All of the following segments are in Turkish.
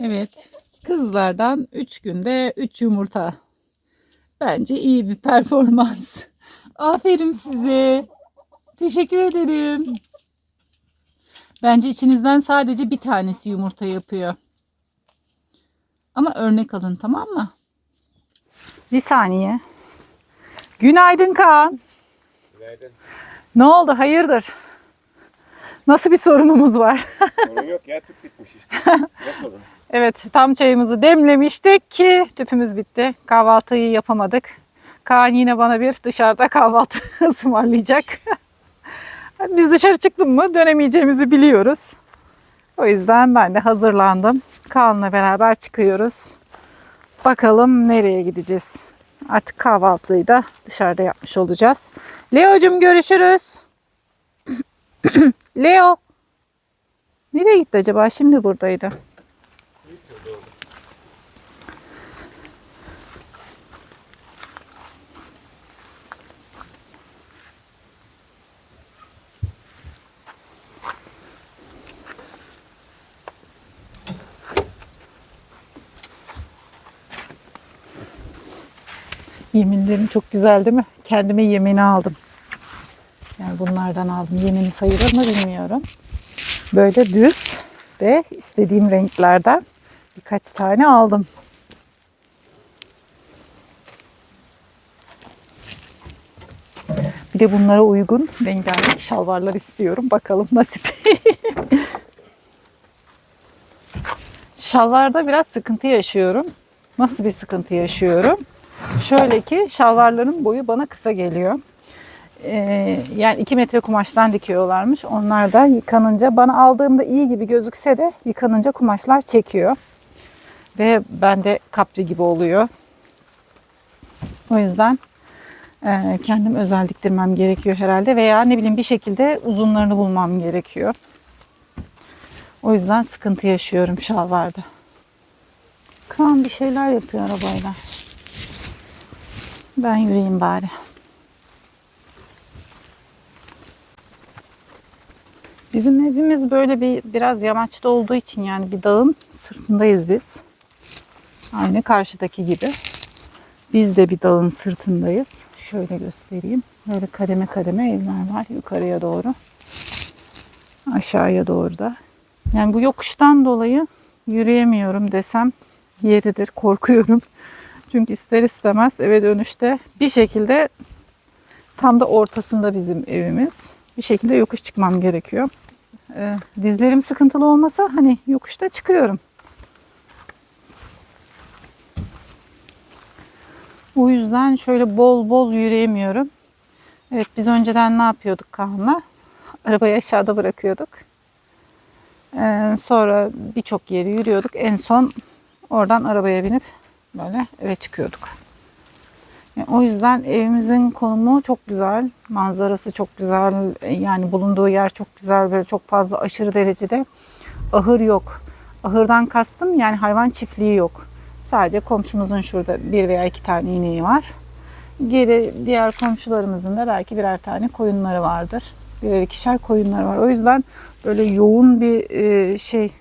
Evet. Kızlardan 3 günde 3 yumurta. Bence iyi bir performans. Aferin size. Teşekkür ederim. Bence içinizden sadece bir tanesi yumurta yapıyor. Ama örnek alın tamam mı? Bir saniye. Günaydın Kaan. Günaydın. Ne oldu? Hayırdır? Nasıl bir sorunumuz var? Sorun yok ya tüp bitmiş işte. Ne sorun? Evet tam çayımızı demlemiştik ki tüpümüz bitti. Kahvaltıyı yapamadık. Kaan yine bana bir dışarıda kahvaltı ısmarlayacak. Biz dışarı çıktık mı dönemeyeceğimizi biliyoruz. O yüzden ben de hazırlandım. Kaan'la beraber çıkıyoruz. Bakalım nereye gideceğiz. Artık kahvaltıyı da dışarıda yapmış olacağız. Leo'cum görüşürüz. Leo. Nereye gitti acaba? Şimdi buradaydı. Yeminlerim çok güzel değil mi? Kendime yemini aldım. Yani bunlardan aldım. Yemini sayılır mı bilmiyorum. Böyle düz ve istediğim renklerden birkaç tane aldım. Bir de bunlara uygun rengarenk şalvarlar istiyorum. Bakalım nasip. Şalvarda biraz sıkıntı yaşıyorum. Nasıl bir sıkıntı yaşıyorum? Şöyle ki şalvarların boyu bana kısa geliyor. Ee, yani 2 metre kumaştan dikiyorlarmış. Onlar da yıkanınca bana aldığımda iyi gibi gözükse de yıkanınca kumaşlar çekiyor. Ve bende kapri gibi oluyor. O yüzden e, kendim özel diktirmem gerekiyor herhalde. Veya ne bileyim bir şekilde uzunlarını bulmam gerekiyor. O yüzden sıkıntı yaşıyorum şalvarda. Kaan bir şeyler yapıyor arabayla. Ben yürüyeyim bari. Bizim evimiz böyle bir biraz yamaçta olduğu için yani bir dağın sırtındayız biz. Aynı karşıdaki gibi. Biz de bir dağın sırtındayız. Şöyle göstereyim. Böyle kademe kademe evler var yukarıya doğru. Aşağıya doğru da. Yani bu yokuştan dolayı yürüyemiyorum desem yeridir. Korkuyorum. Çünkü ister istemez eve dönüşte bir şekilde tam da ortasında bizim evimiz. Bir şekilde yokuş çıkmam gerekiyor. Ee, dizlerim sıkıntılı olmasa hani yokuşta çıkıyorum. O yüzden şöyle bol bol yürüyemiyorum. Evet biz önceden ne yapıyorduk Kaan'la? Arabayı aşağıda bırakıyorduk. Ee, sonra birçok yeri yürüyorduk. En son oradan arabaya binip böyle eve çıkıyorduk. Yani o yüzden evimizin konumu çok güzel. Manzarası çok güzel. Yani bulunduğu yer çok güzel. Böyle çok fazla aşırı derecede ahır yok. Ahırdan kastım yani hayvan çiftliği yok. Sadece komşumuzun şurada bir veya iki tane ineği var. Geri diğer komşularımızın da belki birer tane koyunları vardır. Birer ikişer koyunları var. O yüzden böyle yoğun bir e, şey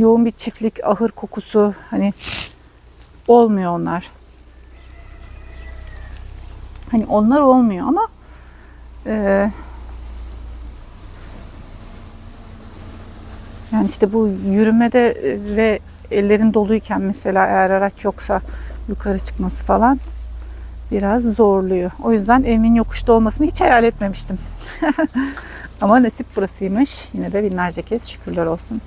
yoğun bir çiftlik ahır kokusu hani olmuyor onlar. Hani onlar olmuyor ama e, yani işte bu yürümede e, ve ellerin doluyken mesela eğer araç yoksa yukarı çıkması falan biraz zorluyor. O yüzden evimin yokuşta olmasını hiç hayal etmemiştim. ama nasip burasıymış. Yine de binlerce kez şükürler olsun.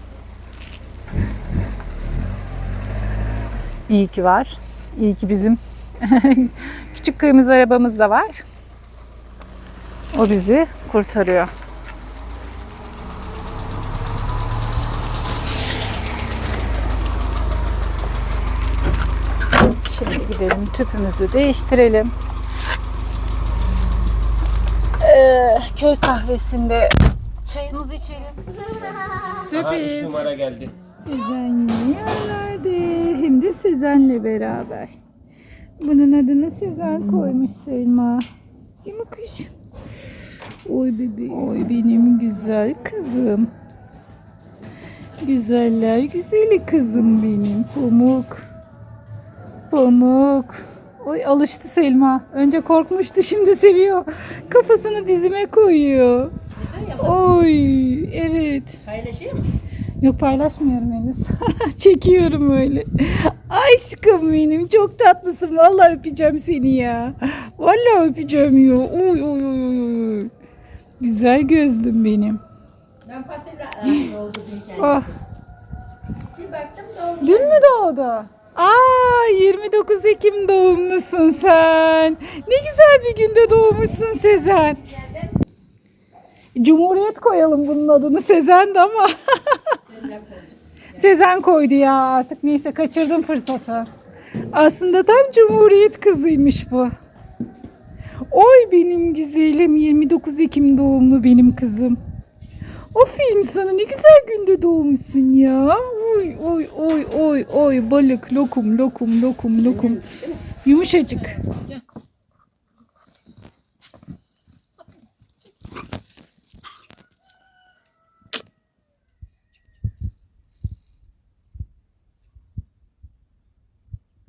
İyi ki var. İyi ki bizim küçük kırmızı arabamız da var. O bizi kurtarıyor. Şimdi gidelim tüpümüzü değiştirelim. Ee, köy kahvesinde çayımızı içelim. Aha, üç Sürpriz. numara geldi. Sezen yeni yerlerde hem de Sezen'le beraber. Bunun adını Sezen koymuş Selma. Değil mi kız? Oy bebeğim. Oy benim güzel kızım. Güzeller güzeli kızım benim. Pamuk. Pamuk. Oy alıştı Selma. Önce korkmuştu şimdi seviyor. Kafasını dizime koyuyor. Oy evet. Paylaşayım mı? Yok paylaşmıyorum henüz. Çekiyorum öyle. Aşkım benim çok tatlısın. Vallahi öpeceğim seni ya. Vallahi öpeceğim ya. Oy oy oy, oy. Güzel gözlüm benim. Ben fasulye oldu dün kendim. Oh. Bir baktım doğmuş. Dün mü doğdu? Aa 29 Ekim doğumlusun sen. Ne güzel bir günde doğmuşsun Sezen. Cumhuriyet koyalım bunun adını Sezen de ama. Sezen koydu ya artık neyse kaçırdım fırsatı. Aslında tam Cumhuriyet kızıymış bu. Oy benim güzelim 29 Ekim doğumlu benim kızım. Aferin sana ne güzel günde doğmuşsun ya. Oy oy oy oy oy balık lokum lokum lokum lokum. Yumuşacık.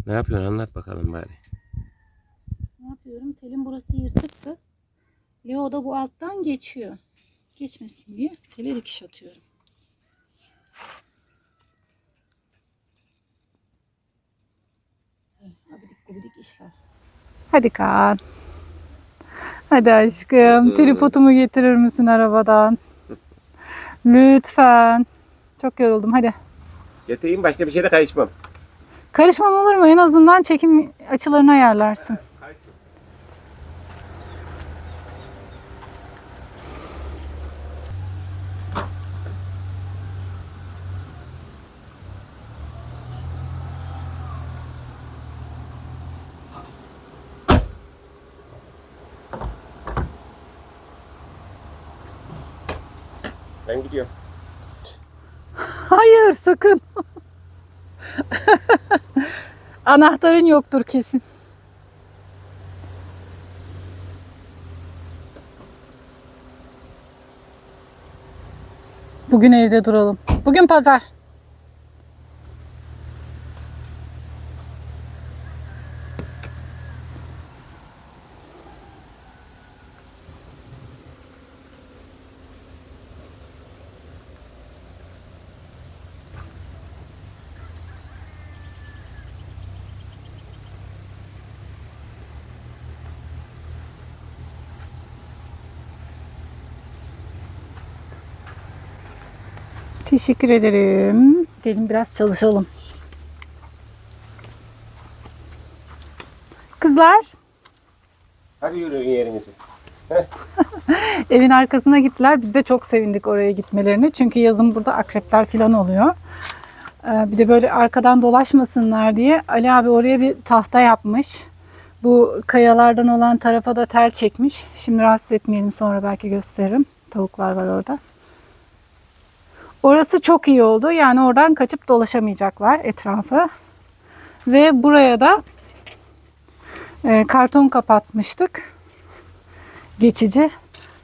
Ne yapıyorsun anlat bakalım bari. Ne yapıyorum? Telin burası yırtıktı. Leo da bu alttan geçiyor. Geçmesin diye tele dikiş atıyorum. Abidik gubidik işler. Hadi Kaan. Hadi aşkım. Tripodumu getirir misin arabadan? Lütfen. Çok yoruldum. Hadi. Getireyim başka bir şeyle karışmam. Karışmam olur mu? En azından çekim açılarını ayarlarsın. Ben gidiyorum. Hayır sakın. Anahtarın yoktur kesin. Bugün evde duralım. Bugün pazar. Teşekkür ederim. Gelin biraz çalışalım. Kızlar Hadi yürüyün yerinize. evin arkasına gittiler. Biz de çok sevindik oraya gitmelerini. Çünkü yazın burada akrepler falan oluyor. Ee, Bir de böyle arkadan dolaşmasınlar diye Ali abi oraya bir tahta yapmış. Bu kayalardan olan tarafa da tel çekmiş. Şimdi rahatsız etmeyelim sonra belki gösteririm. Tavuklar var orada. Orası çok iyi oldu. Yani oradan kaçıp dolaşamayacaklar etrafı. Ve buraya da e, karton kapatmıştık. Geçici.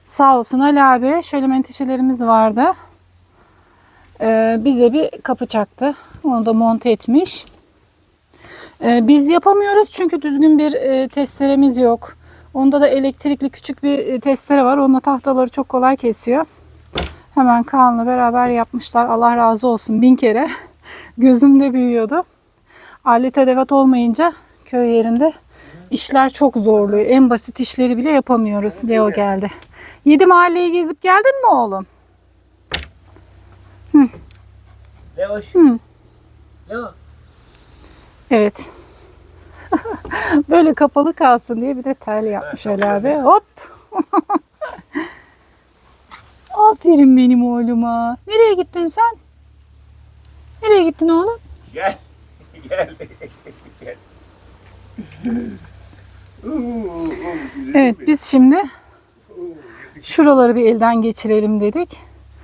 Sağ olsun Ali abi şöyle menteşelerimiz vardı. E, bize bir kapı çaktı. Onu da monte etmiş. E, biz yapamıyoruz çünkü düzgün bir e, testeremiz yok. Onda da elektrikli küçük bir e, testere var. Onunla tahtaları çok kolay kesiyor. Hemen Kaan'la beraber yapmışlar. Allah razı olsun bin kere. Gözümde büyüyordu. Alet edevat olmayınca köy yerinde işler çok zorluyor. En basit işleri bile yapamıyoruz. Leo geldi. Yedi mahalleyi gezip geldin mi oğlum? Ne hoş. Hı. Yok. Evet. Böyle kapalı kalsın diye bir de tel yapmış Ali abi. Hop. Aferin benim oğluma. Nereye gittin sen? Nereye gittin oğlum? Gel. Gel. Gel. Evet biz şimdi şuraları bir elden geçirelim dedik.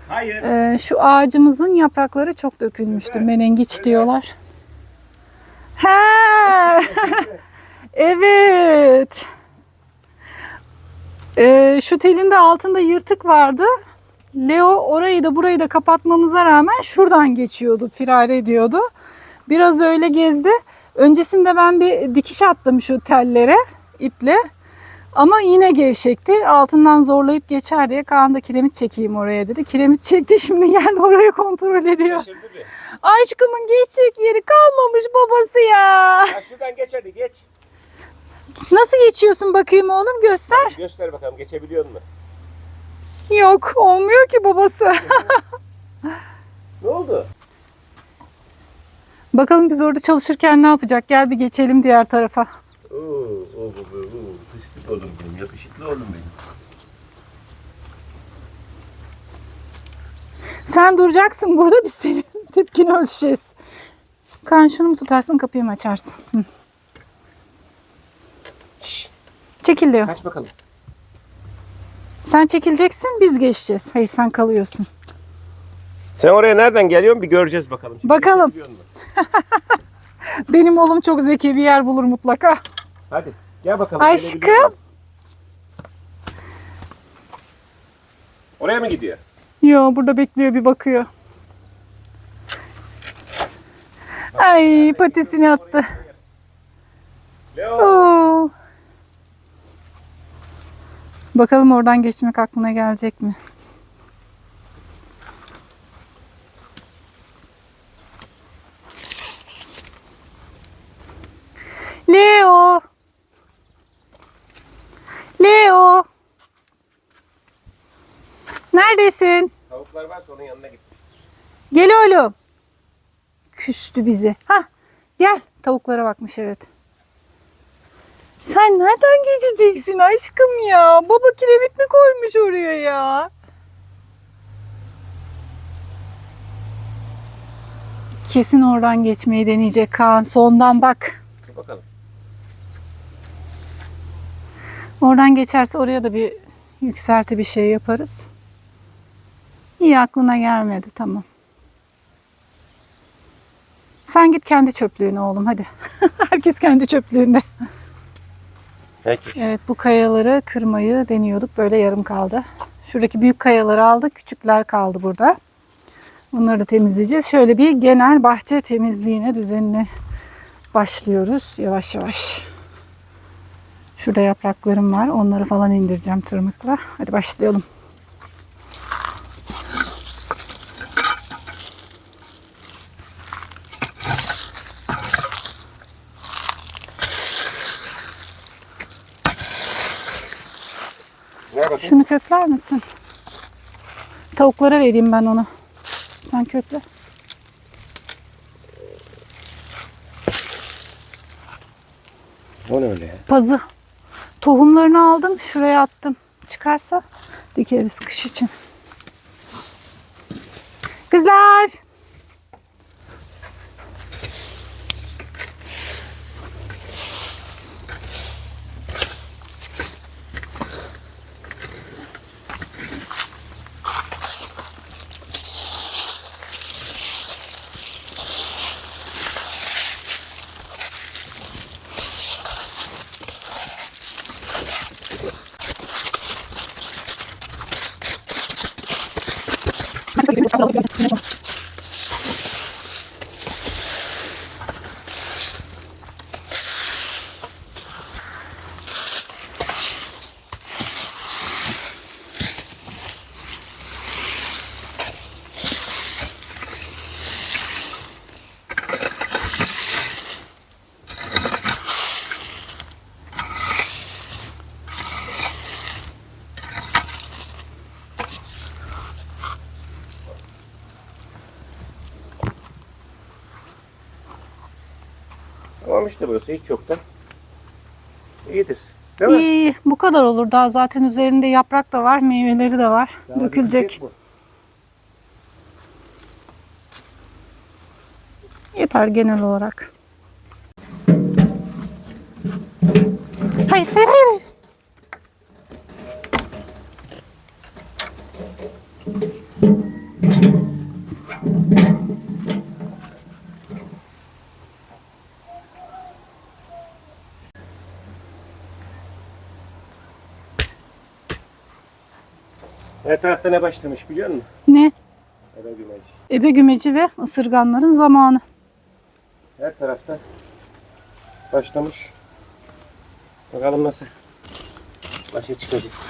Hayır. Ee, şu ağacımızın yaprakları çok dökülmüştü. Menengiç diyorlar. He. evet. Ee, şu telin de altında yırtık vardı. Leo orayı da burayı da kapatmamıza rağmen şuradan geçiyordu, firar ediyordu. Biraz öyle gezdi. Öncesinde ben bir dikiş attım şu tellere iple. Ama yine gevşekti. Altından zorlayıp geçer diye Kaan da kiremit çekeyim oraya dedi. Kiremit çekti şimdi geldi orayı kontrol ediyor. Aşkımın geçecek yeri kalmamış babası ya. Ya şuradan geç hadi geç. Nasıl geçiyorsun bakayım oğlum göster. Göster bakalım geçebiliyor musun? Yok olmuyor ki babası. Ne oldu? Bakalım biz orada çalışırken ne yapacak? Gel bir geçelim diğer tarafa. Oo, oo, oo, oo. Fıstık oğlum benim, yakışıklı oğlum benim. Sen duracaksın burada biz senin tepkini ölçeceğiz. Kan şunu mu tutarsın kapıyı mı açarsın? Hı. Çekil diyor. Kaç bakalım. Sen çekileceksin biz geçeceğiz. Hayır sen kalıyorsun. Sen oraya nereden geliyorsun bir göreceğiz bakalım. Bakalım. Benim oğlum çok zeki bir yer bulur mutlaka. Hadi gel bakalım. Aşkım. Oraya mı gidiyor? Yo burada bekliyor bir bakıyor. Ay patisini attı. Leo. Oo. Bakalım oradan geçmek aklına gelecek mi? Leo. Leo. Neredesin? Tavuklar varsa onun yanına git. Gel oğlum. Küstü bizi. Ha, gel. Tavuklara bakmış evet. Sen nereden geçeceksin aşkım ya? Baba kiremit mi koymuş oraya ya? Kesin oradan geçmeyi deneyecek Kaan. Sondan bak. Dur bakalım. Oradan geçerse oraya da bir yükselti bir şey yaparız. İyi aklına gelmedi tamam. Sen git kendi çöplüğüne oğlum hadi. Herkes kendi çöplüğünde. Peki. Evet bu kayaları kırmayı deniyorduk. Böyle yarım kaldı. Şuradaki büyük kayaları aldık. Küçükler kaldı burada. Bunları da temizleyeceğiz. Şöyle bir genel bahçe temizliğine, düzenine başlıyoruz yavaş yavaş. Şurada yapraklarım var. Onları falan indireceğim tırmıkla. Hadi başlayalım. Ver bakayım. Şunu kökler misin? Tavuklara vereyim ben onu. Sen kökle. O ne öyle ya? Pazı. Tohumlarını aldım. Şuraya attım. Çıkarsa dikeriz kış için. Kızlar. İşte burası hiç yoktan. İyidir. Değil mi? İyi, bu kadar olur. Daha zaten üzerinde yaprak da var, meyveleri de var. Daha Dökülecek. bu. Yeter genel olarak. Hayır, hayır, hayır. Her tarafta ne başlamış biliyor musun? Ne? Ebe gümeç. Ebe gümeci ve ısırganların zamanı. Her tarafta başlamış. Bakalım nasıl başa çıkacağız.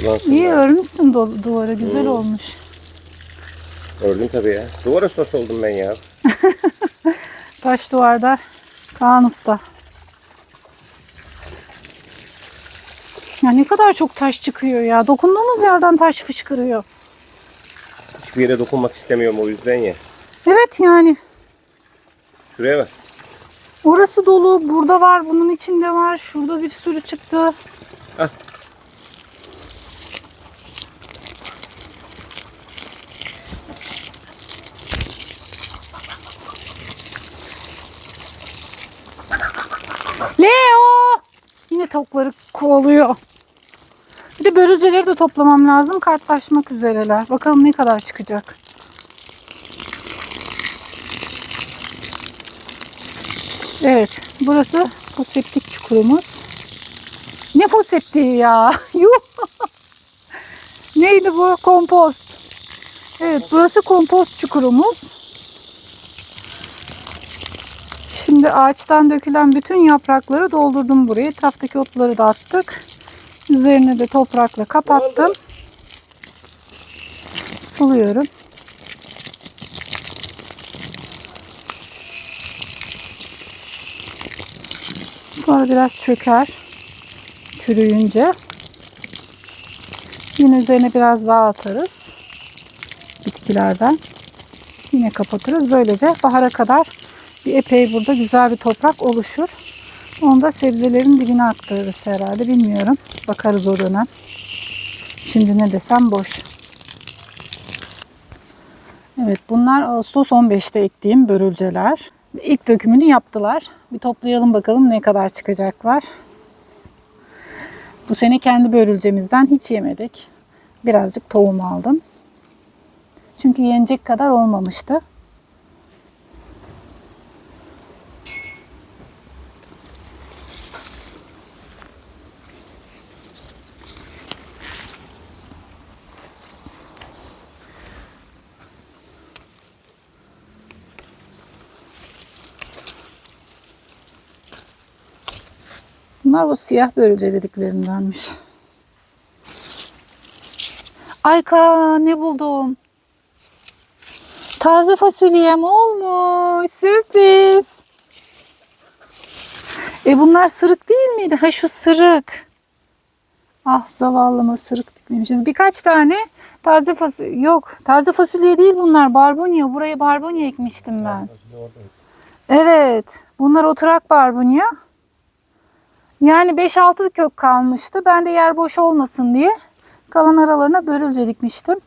Burası lansın. İyi örmüşsün du- duvara güzel olmuş. Ördüm tabii ya. Duvar ustası oldum ben ya. Taş duvarda Kaan Usta. Ya ne kadar çok taş çıkıyor ya. Dokunduğumuz yerden taş fışkırıyor. Hiçbir yere dokunmak istemiyorum o yüzden ya. Evet yani. Şuraya bak. Orası dolu. Burada var. Bunun içinde var. Şurada bir sürü çıktı. Hah. Leo! Yine tavukları kovalıyor. Bir de börülceleri de toplamam lazım. Kartlaşmak üzereler. Bakalım ne kadar çıkacak. Evet. Burası foseptik çukurumuz. Ne foseptiği ya? Yuh! Neydi bu? Kompost. Evet burası kompost çukurumuz. Şimdi ağaçtan dökülen bütün yaprakları doldurdum buraya. Etraftaki otları da attık. Üzerine de toprakla kapattım. Suluyorum. Sonra biraz çöker. Çürüyünce. Yine üzerine biraz daha atarız. Bitkilerden. Yine kapatırız. Böylece bahara kadar bir epey burada güzel bir toprak oluşur. Onu da sebzelerin dibine aktarırız herhalde. Bilmiyorum. Bakarız o dönem. Şimdi ne desem boş. Evet bunlar Ağustos 15'te ektiğim börülceler. İlk dökümünü yaptılar. Bir toplayalım bakalım ne kadar çıkacaklar. Bu sene kendi börülcemizden hiç yemedik. Birazcık tohum aldım. Çünkü yenecek kadar olmamıştı. Bunlar o siyah börülce dediklerindenmiş. Ayka ne buldum? Taze fasulyem olmuş. Sürpriz. E bunlar sırık değil miydi? Ha şu sırık. Ah zavallıma sırık dikmemişiz. Birkaç tane taze fasulye yok. Taze fasulye değil bunlar. Barbunya. Buraya barbunya ekmiştim ben. Evet. Bunlar oturak barbunya. Yani 5-6 kök kalmıştı. Ben de yer boş olmasın diye kalan aralarına börülce dikmiştim.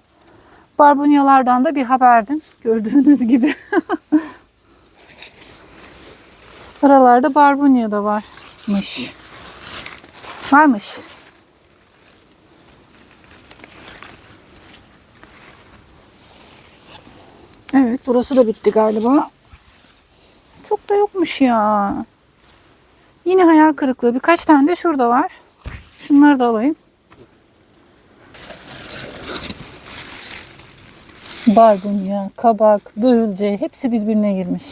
Barbunyalardan da bir haberdim. Gördüğünüz gibi. Aralarda barbunya da varmış. Varmış. Evet burası da bitti galiba. Çok da yokmuş ya. Yine hayal kırıklığı. Birkaç tane de şurada var. Şunları da alayım. Barbunya, kabak, börülce hepsi birbirine girmiş.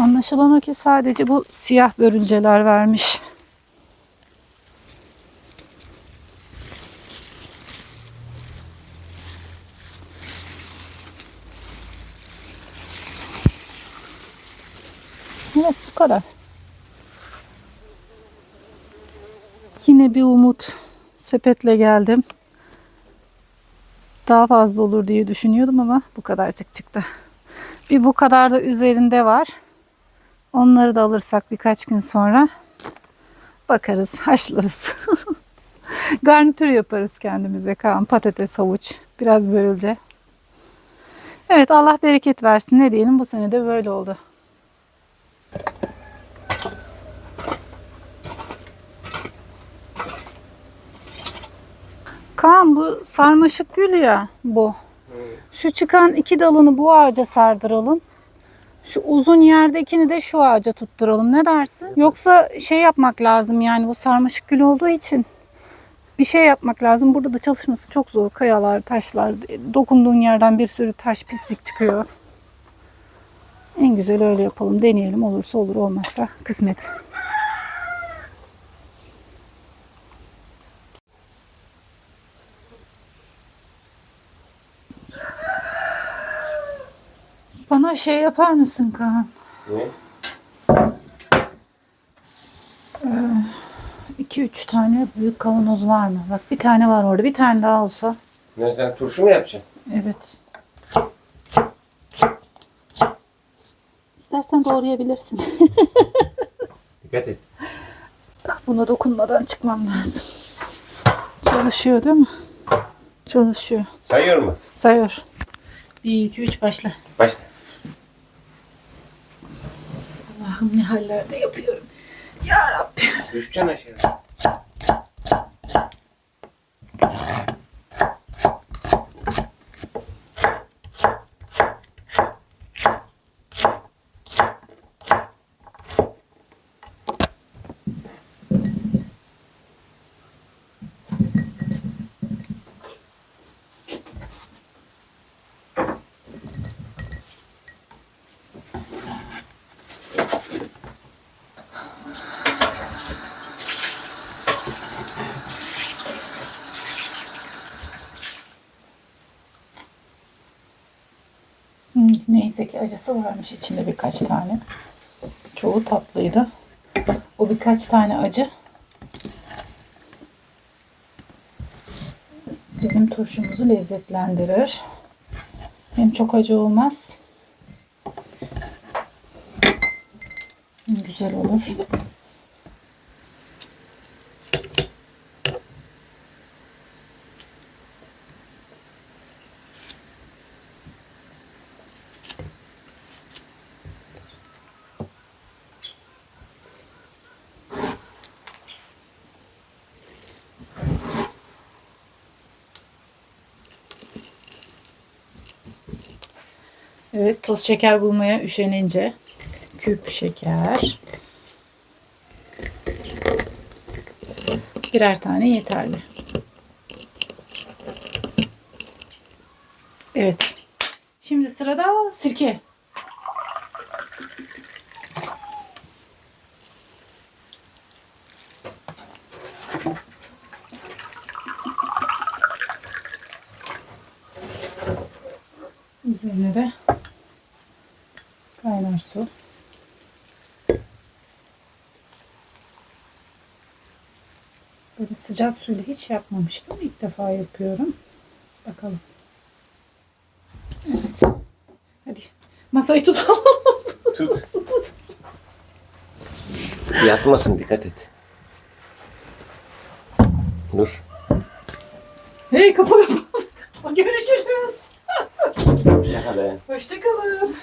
Anlaşılan o ki sadece bu siyah börülceler vermiş. Evet bu kadar. Yine bir umut sepetle geldim. Daha fazla olur diye düşünüyordum ama bu kadarcık çıktı. Bir bu kadar da üzerinde var. Onları da alırsak birkaç gün sonra bakarız, haşlarız. Garnitür yaparız kendimize. Kaan, patates, havuç, biraz börülce. Evet Allah bereket versin. Ne diyelim bu sene de böyle oldu. Kaan bu sarmaşık gül ya bu. Şu çıkan iki dalını bu ağaca sardıralım. Şu uzun yerdekini de şu ağaca tutturalım. Ne dersin? Yoksa şey yapmak lazım yani bu sarmaşık gül olduğu için bir şey yapmak lazım. Burada da çalışması çok zor. Kayalar, taşlar, dokunduğun yerden bir sürü taş pislik çıkıyor. En güzel öyle yapalım. Deneyelim. Olursa olur, olmazsa kısmet. Bana şey yapar mısın Kaan? Ne? 2-3 tane büyük kavanoz var mı? Bak bir tane var orada. Bir tane daha olsa. Ne sen turşu mu yapacaksın? Evet. İstersen doğrayabilirsin. Dikkat et. Buna dokunmadan çıkmam lazım. Çalışıyor değil mi? Çalışıyor. Sayıyor mu? Sayıyor. 1, 2, 3 başla. Başla. Allah'ım ne hallerde yapıyorum. Ya Rabbim. Düşeceksin aşağı. Hmm, Neyse ki acısı varmış içinde birkaç tane. Çoğu tatlıydı. O birkaç tane acı bizim turşumuzu lezzetlendirir. Hem çok acı olmaz. Güzel olur. Evet, toz şeker bulmaya üşenince küp şeker. Birer tane yeterli. Evet. Şimdi sırada sirke. Üzerine de kaynar su. Böyle sıcak suyla hiç yapmamıştım. İlk defa yapıyorum. Bakalım. Evet. Hadi. Masayı tutalım. Tut. Yatmasın dikkat et. Dur. hey kapı kapı. Görüşürüz. Be. Hoşçakalın.